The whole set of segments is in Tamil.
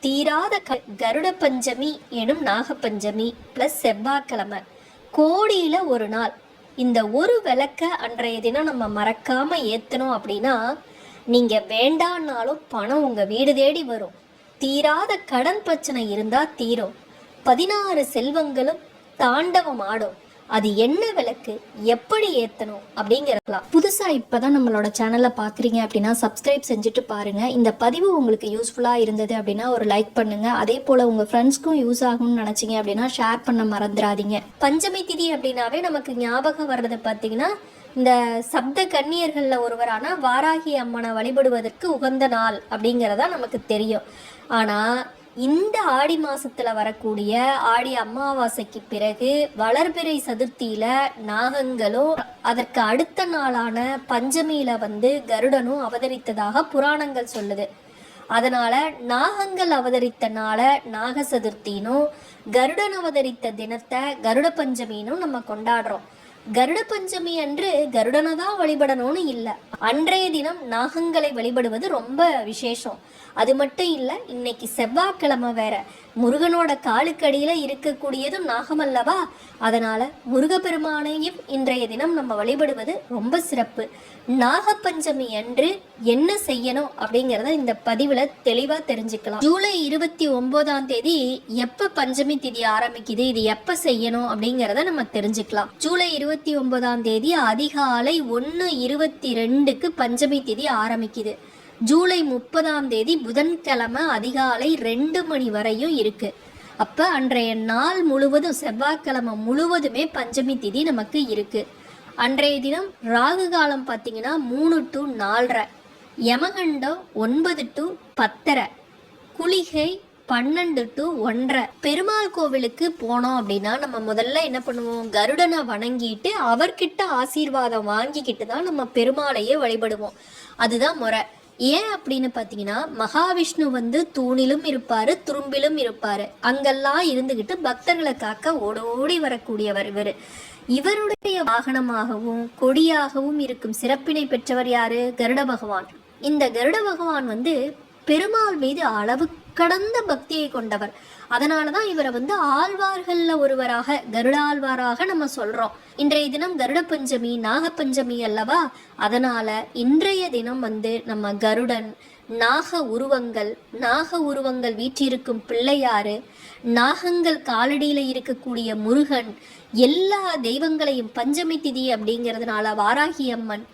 தீராத க- கருட பஞ்சமி எனும் நாகப்பஞ்சமி பிளஸ் செவ்வாய்க்கிழமை. கோடியில ஒரு நாள். இந்த ஒரு விளக்க அன்றைய தினம் நம்ம மறக்காம ஏத்தணும் அப்படின்னா நீங்க வேண்டான்னாலும் பணம் உங்க வீடு தேடி வரும். தீராத கடன் பிரச்சனை இருந்தா தீரும். பதினாறு செல்வங்களும் தாண்டவம் ஆடும். அது என்ன விளக்கு? எப்படி ஏத்தணும்? அப்படிங்கிறலாம் புதுசா இப்பதான் நம்மளோட சேனலை பாக்குறீங்க அப்படின்னா சப்ஸ்கிரைப் செஞ்சுட்டு பாருங்க. இந்த பதிவு உங்களுக்கு யூஸ்ஃபுல்லா இருந்தது அப்படின்னா ஒரு லைக் பண்ணுங்க. அதே போல உங்க ஃப்ரெண்ட்ஸ்க்கும் யூஸ் ஆகும்னு நினைச்சீங்க அப்படின்னா ஷேர் பண்ண மறந்துடாதீங்க. பஞ்சமி திதி அப்படின்னாவே நமக்கு ஞாபகம் வர்றது பார்த்தீங்கன்னா இந்த சப்த கன்னியர்களில் ஒருவரான வாராகி அம்மனை வழிபடுவதற்கு உகந்த நாள் அப்படிங்கிறதா நமக்கு தெரியும். ஆனால் இந்த ஆடி மாசத்துல வரக்கூடிய ஆடி அமாவாசைக்கு பிறகு வளர்பிறை சதுர்த்தியில நாகங்களும் அதற்கு அடுத்த நாளான பஞ்சமியில வந்து கருடனும் அவதரித்ததாக புராணங்கள் சொல்லுது. அதனால நாகங்கள் அவதரித்த நாள நாக சதுர்த்தினும் கருடன் அவதரித்த தினத்தை கருட பஞ்சமினும் நம்ம கொண்டாடுறோம். கருட பஞ்சமி அன்று கருடனை தான் வழிபடணும்னு இல்லை. அன்றைய தினம் நாகங்களை வழிபடுவது ரொம்ப விசேஷம். அது மட்டும் இல்லை இன்னைக்கு செவ்வாய்க்கிழமை வேற. முருகனோட காலுக்கடியில இருக்கக்கூடியதும் நாகம் அல்லவா அதனால முருகப்பெருமானையும் இன்றைய தினம் நம்ம வழிபடுவது ரொம்ப சிறப்பு. நாகப்பஞ்சமி அன்று என்ன செய்யணும் அப்படிங்கிறத இந்த பதிவுல தெளிவா தெரிஞ்சுக்கலாம். ஜூலை இருபத்தி ஒன்பதாம் தேதி எப்ப பஞ்சமி திதி ஆரம்பிக்குது இது எப்ப செய்யணும் அப்படிங்கிறத நம்ம தெரிஞ்சுக்கலாம். ஜூலை இருபத்தி ஒன்பதாம் தேதி அதிகாலை ஒன்று இருபத்தி ரெண்டுக்கு பஞ்சமி திதி ஆரம்பிக்குது. ஜூலை முப்பதாம் தேதி புதன்கிழமை அதிகாலை ரெண்டு மணி வரையும் இருக்கு. அப்போ அன்றைய நாள் முழுவதும் செவ்வாய்க்கிழமை முழுவதுமே பஞ்சமி திதி நமக்கு இருக்கு. அன்றைய தினம் ராகு காலம் பார்த்தீங்கன்னா மூணு டு நாலரை யமகண்டம் ஒன்பது டு பத்தரை குளிகை பன்னெண்டு டு ஒன்றரை. பெருமாள் கோவிலுக்கு போனோம் அப்படின்னா நம்ம முதல்ல என்ன பண்ணுவோம்? கருடனை வணங்கிட்டு அவர்கிட்ட ஆசீர்வாதம் வாங்கிக்கிட்டு தான் நம்ம பெருமாளையே வழிபடுவோம். அதுதான் முறை. ஏன் அப்படின்னு பார்த்தீங்கன்னா மகாவிஷ்ணு வந்து தூணிலும் இருப்பாரு துரும்பிலும் இருப்பாரு. அங்கெல்லாம் இருந்துகிட்டு பக்தர்களை காக்க ஓடோடி வரக்கூடியவர் இவர். இவருடைய வாகனமாகவும் கொடியாகவும் இருக்கும் சிறப்பினை பெற்றவர் யாரு? கருட பகவான். இந்த கருட பகவான் வந்து பெருமாள் மீது அளவு கடந்த பக்தியை கொண்டவர். அதனாலதான் இவரை வந்து ஆழ்வார்கள்ல ஒருவராக கருடாழ்வாராக நம்ம சொல்றோம். இன்றைய தினம் கருட பஞ்சமி நாகப்பஞ்சமி அல்லவா? அதனால இன்றைய தினம் வந்து நம்ம கருடன் நாக உருவங்கள் நாக உருவங்கள் வீற்றிருக்கும் பிள்ளையாறு நாகங்கள் காலடியில இருக்கக்கூடிய முருகன் எல்லா தெய்வங்களையும் பஞ்சமி திதி அப்படிங்கிறதுனால வாராகி அம்மன்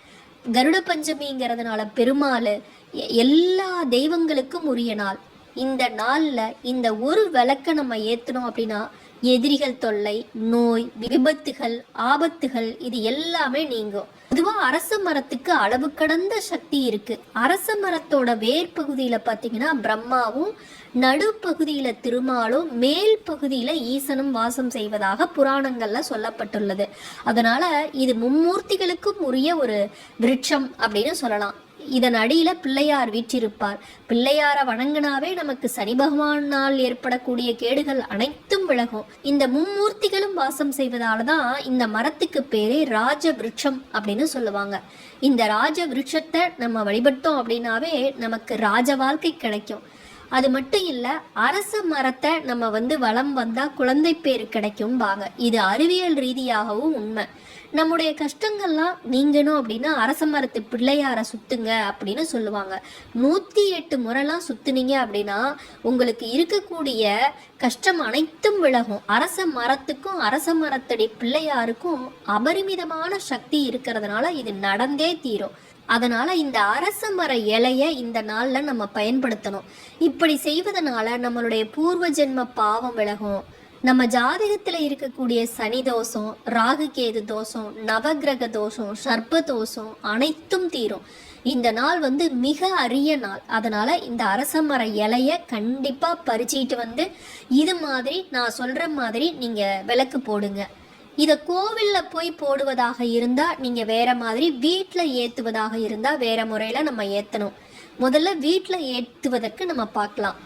கருட பஞ்சமிங்கிறதுனால பெருமாள் எல்லா தெய்வங்களுக்கும் உரிய நாள் இந்த நாளில் இந்த ஒரு விளக்க நம்ம ஏத்தணும் அப்படின்னா எதிரிகள் தொல்லை நோய் விபத்துகள் ஆபத்துகள் இது எல்லாமே நீங்கும். பொதுவா அரச மரத்துக்கு அளவு கடந்த சக்தி இருக்கு. அரச மரத்தோட வேர் பகுதியில பாத்தீங்கன்னா பிரம்மாவும் நடுப்பகுதியில திருமாலும் மேல் பகுதியில ஈசனும் வாசம் செய்வதாக புராணங்கள்ல சொல்லப்பட்டுள்ளது. அதனால இது மும்மூர்த்திகளுக்கும் உரிய ஒரு விருட்சம் அப்படின்னு சொல்லலாம். இதன் அடியில் பிள்ளையார் வீற்றிருப்பார். பிள்ளையாரை வணங்கினாவே நமக்கு சனி பகவானால் ஏற்படக்கூடிய கேடுகள் அனைத்தும் விலகும். இந்த மும்மூர்த்திகளும் வாசம் செய்வதால தான் இந்த மரத்துக்கு பேரே ராஜ விருட்சம் அப்படின்னு சொல்லுவாங்க. இந்த ராஜ விருட்சத்தை நம்ம வழிபட்டோம் அப்படின்னாவே நமக்கு ராஜ வாழ்க்கை கிடைக்கும். அது மட்டும் இல்லை அரச மரத்தை நம்ம வந்து வளம் வந்தால் குழந்தை பேர் கிடைக்கும் வாங்க இது அறிவியல் ரீதியாகவும் உண்மை. நம்முடைய கஷ்டங்கள்லாம் நீங்கணும் அப்படின்னா அரச மரத்து பிள்ளையார சுத்துங்க அப்படின்னு சொல்லுவாங்க. நூத்தி எட்டு முறைலாம் சுத்துனீங்க அப்படின்னா உங்களுக்கு இருக்கக்கூடிய கஷ்டம் அனைத்தும் விலகும். அரச மரத்துக்கும் அரச மரத்தடி பிள்ளையாருக்கும் அபரிமிதமான சக்தி இருக்கிறதுனால இது நடந்தே தீரும். அதனால இந்த அரச மர இலைய இந்த நாள்ல நம்ம பயன்படுத்தணும். இப்படி செய்வதனால நம்மளுடைய பூர்வ ஜென்ம பாவம் விலகும். நம்ம ஜாதகத்துல இருக்கக்கூடிய சனி தோஷம் ராகு கேது தோஷம் நவக்கிரக தோஷம் சர்ப்ப தோஷம் அனைத்தும் தீரும். இந்த நாள் வந்து மிக அரிய நாள். அதனால இந்த அரச மர இலைய கண்டிப்பா பறிச்சிட்டு வந்து இது மாதிரி நான் சொல்ற மாதிரி நீங்க விளக்கு போடுங்க. இதை கோவிலில் போய் போடுவதாக இருந்தால் நீங்கள் வேற மாதிரி வீட்டில் ஏற்றுவதாக இருந்தால் வேற முறையில் நம்ம ஏற்றணும் முதல்ல வீட்டில் ஏற்றுவதற்கு நம்ம பார்க்கலாம்.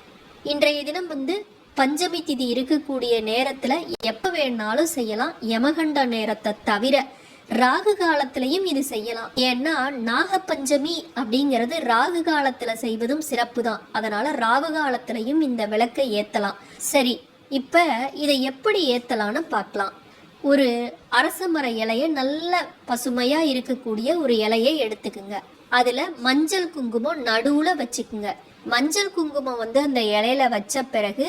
இன்றைய தினம் வந்து பஞ்சமி திதி இருக்கக்கூடிய நேரத்துல எப்ப வேணாலும் செய்யலாம். யமகண்ட நேரத்தை தவிர ராகு காலத்திலையும் இது செய்யலாம். ஏன்னா நாகப்பஞ்சமி அப்படிங்கிறது ராகு காலத்துல செய்வதும் சிறப்பு தான் அதனால ராகு காலத்திலையும் இந்த விளக்கை ஏத்தலாம். சரி இப்ப இதை எப்படி ஏத்தலாம்னு பார்க்கலாம். ஒரு அரச மர இலைய நல்ல பசுமையா இருக்கக்கூடிய ஒரு இலையை எடுத்துக்குங்க. அதுல மஞ்சள் குங்குமம் நடுவுல வச்சுக்குங்க. மஞ்சள் குங்குமம் வந்து அந்த இலையில வச்ச பிறகு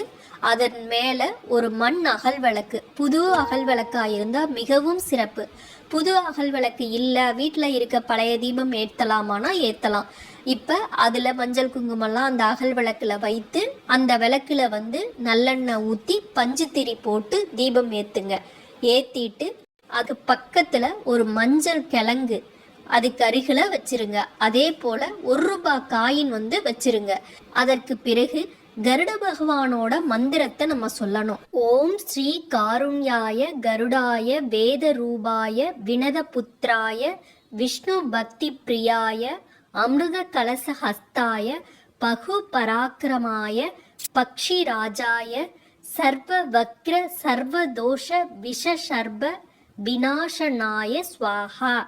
அதன் மேலே ஒரு மண் அகல் விளக்கு புது அகல் விளக்காக இருந்தால் மிகவும் சிறப்பு. புது அகல் விளக்கு இல்லை வீட்டில் இருக்க பழைய தீபம் ஏற்றலாமானா ஏற்றலாம். இப்போ அதில் மஞ்சள் குங்குமம்லாம் அந்த அகல் விளக்கில் வைத்து அந்த விளக்குல வந்து நல்லெண்ணெய் ஊற்றி பஞ்சுத்திரி போட்டு தீபம் ஏற்றுங்க ஏற்றிட்டு அது பக்கத்தில் ஒரு மஞ்சள் கிழங்கு அதுக்கு அருகில் வச்சிருங்க. அதே போல் ஒரு ரூபாய் காயின் வந்து வச்சிருங்க. அதற்கு பிறகு கருட பகவானோட மந்திரத்தை நம்ம சொல்லணும். ஓம் ஸ்ரீ காருண்யாய கருடாய வேத ரூபாய வினத புத்திராய விஷ்ணு பக்தி பிரியாய அமிர்த கலச ஹஸ்தாய பகு பராக்கிரமாய பக்ஷி ராஜாய சர்வ வக்ர சர்வ தோஷ விஷ சர்ப விநாசனாய ஸ்வாஹா.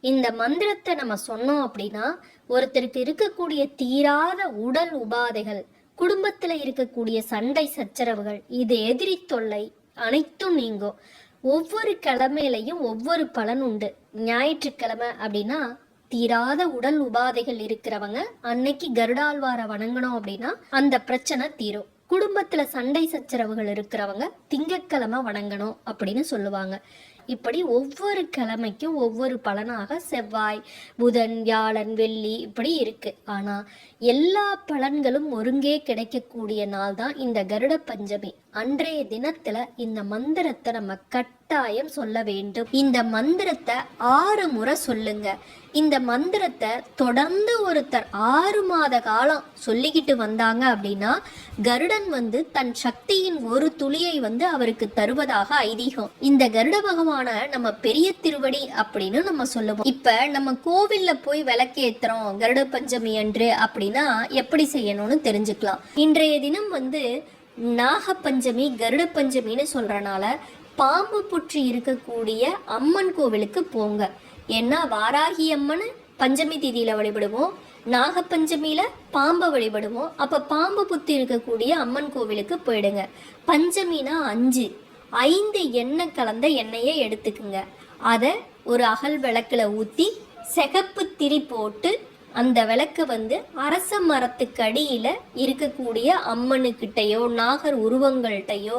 இந்த மந்திரத்தை நம்ம சொன்னோம் அப்படின்னா ஒருத்தருக்கு இருக்கக்கூடிய தீராத உடல் உபாதைகள் குடும்பத்துல இருக்கக்கூடிய சண்டை சச்சரவுகள் இது எதிரி தொல்லை அனைத்தும் நீங்கும். ஒவ்வொரு கிழமையிலையும் ஒவ்வொரு பலன் உண்டு. ஞாயிற்றுக்கிழமை அப்படின்னா தீராத உடல் உபாதைகள் இருக்கிறவங்க அன்னைக்கு கருடாழ்வாரை வணங்கணும் அப்படின்னா அந்த பிரச்சனை தீரும். குடும்பத்துல சண்டை சச்சரவுகள் இருக்கிறவங்க திங்கக்கிழமை வணங்கணும் அப்படின்னு சொல்லுவாங்க. இப்படி ஒவ்வொரு கிழமைக்கும் ஒவ்வொரு பலனாக செவ்வாய் புதன் வியாழன் வெள்ளி இப்படி இருக்கு. ஆனா எல்லா பலன்களும் ஒருங்கே கிடைக்கக்கூடிய நாள் தான் இந்த கருட பஞ்சமி. அன்றைய தினத்துல இந்த மந்திரத்தை நம்ம கட்டாயம் சொல்ல வேண்டும். இந்த மந்திரத்தை ஆறு முறை சொல்லுங்க. இந்த மந்திரத்தை தொடர்ந்து ஒருத்தர் ஆறு மாத காலம் சொல்லிக்கிட்டு வந்தாங்க அப்படின்னா கருடன் வந்து தன் சக்தியின் ஒரு துளியை வந்து அவருக்கு தருவதாக ஐதீகம். இந்த கருட பகவான நம்ம பெரிய திருவடி அப்படின்னு நம்ம சொல்லுவோம். இப்ப நம்ம கோவில்ல போய் விளக்கேத்துறோம் கருட பஞ்சமி அன்று அப்படின்னா எப்படி செய்யணும்னு தெரிஞ்சுக்கலாம். இன்றைய தினம் வந்து நாக பஞ்சமி கருட பஞ்சமின்னு சொல்றனால பாம்பு புற்று இருக்கக்கூடிய அம்மன் கோவிலுக்கு போங்க. ஏன்னா வாராகி அம்மன் பஞ்சமி திதியில வழிபடுவோம் நாகப்பஞ்சமியில பாம்பை வழிபடுவோம். அப்ப பாம்பு புத்து இருக்கக்கூடிய அம்மன் கோவிலுக்கு போயிடுங்க. பஞ்சமினா அஞ்சு. ஐந்து எண்ணெய் கலந்த எண்ணெயை எடுத்துக்குங்க. அதை ஒரு அகல் விளக்கில் ஊற்றி சிகப்பு திரி போட்டு அந்த விளக்கு வந்து அரச மரத்துக்கு அடியில் இருக்கக்கூடிய அம்மனுக்கிட்டயோ நாகர் உருவங்கள்கிட்டயோ